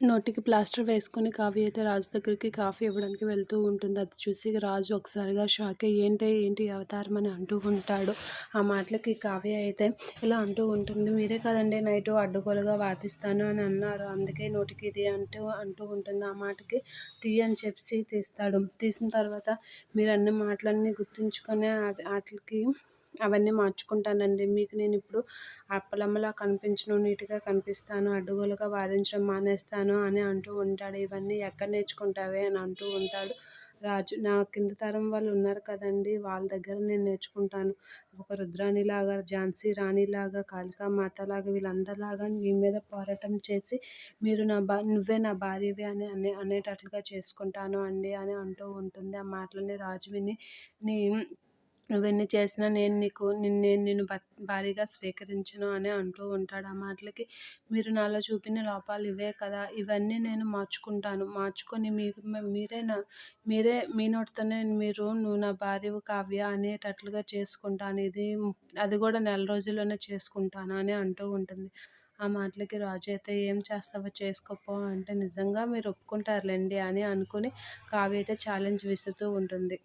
నోటికి ప్లాస్టర్ వేసుకొని కావ్య అయితే రాజు దగ్గరికి కాఫీ ఇవ్వడానికి వెళ్తూ ఉంటుంది. అది చూసి రాజు ఒకసారిగా షాక్ అయ్యి ఏంటి ఏంటి అవతారం? అని అంటూ ఉంటాడు. ఆ మాటలకి కావ్య అయితే ఇలా అంటూ ఉంటుంది మీరే కదండి నైట్ అడ్డుగోలుగా వాదిస్తాను అని అన్నారు. అందుకే నోటికి ఇది అంటూ అంటూ ఉంటుంది. ఆ మాటకి తీ అని చెప్పి తీస్తాడు. తీసిన తర్వాత మీరు అన్ని మాటలన్నీ గుర్తుంచుకొని వాటికి అవన్నీ మార్చుకుంటానండి. మీకు నేను ఇప్పుడు అప్పలమ్మలా కనిపించను నీట్గా కనిపిస్తాను అడ్డుగోలుగా వాదించడం మానేస్తాను అని అంటూ ఉంటాడు. ఇవన్నీ ఎక్కడ నేర్చుకుంటావే అని అంటూ ఉంటాడు. రాజు నా కింద తరం వాళ్ళు ఉన్నారు కదండి వాళ్ళ దగ్గర నేను నేర్చుకుంటాను. ఒక రుద్రాణిలాగా ఝాన్సీ రాణిలాగా కాళికా మాతలాగా వీళ్ళందరిలాగా మీ మీద పోరాటం చేసి మీరు నా బా నువ్వే నా భార్యవే అని అనే అనేటట్లుగా చేసుకుంటాను అండి అని అంటూ ఉంటుంది. ఆ మాటలని రాజు విని నీ నువ్వెన్ని చేసినా నేను నీకు నిన్ను నేను నిన్ను భారీగా స్వీకరించను అని అంటూ ఉంటాడు. ఆ మాటలకి మీరు నాలో చూపిన లోపాలు ఇవే కదా. ఇవన్నీ నేను మార్చుకుంటాను. మార్చుకొని మీకు మీరే నా మీరే మీ నోటితోనే మీరు నువ్వు నా భార్యవు కావ్య అనేటట్లుగా చేసుకుంటాను. ఇది అది కూడా నెల రోజుల్లోనే చేసుకుంటాను అని అంటూ ఉంటుంది. ఆ మాటలకి రాజు అయితే ఏం చేస్తావో చేసుకోపో అంటే నిజంగా మీరు ఒప్పుకుంటారులేండి అని అనుకుని కావ్య అయితే ఛాలెంజ్ విసురుతూ ఉంటుంది.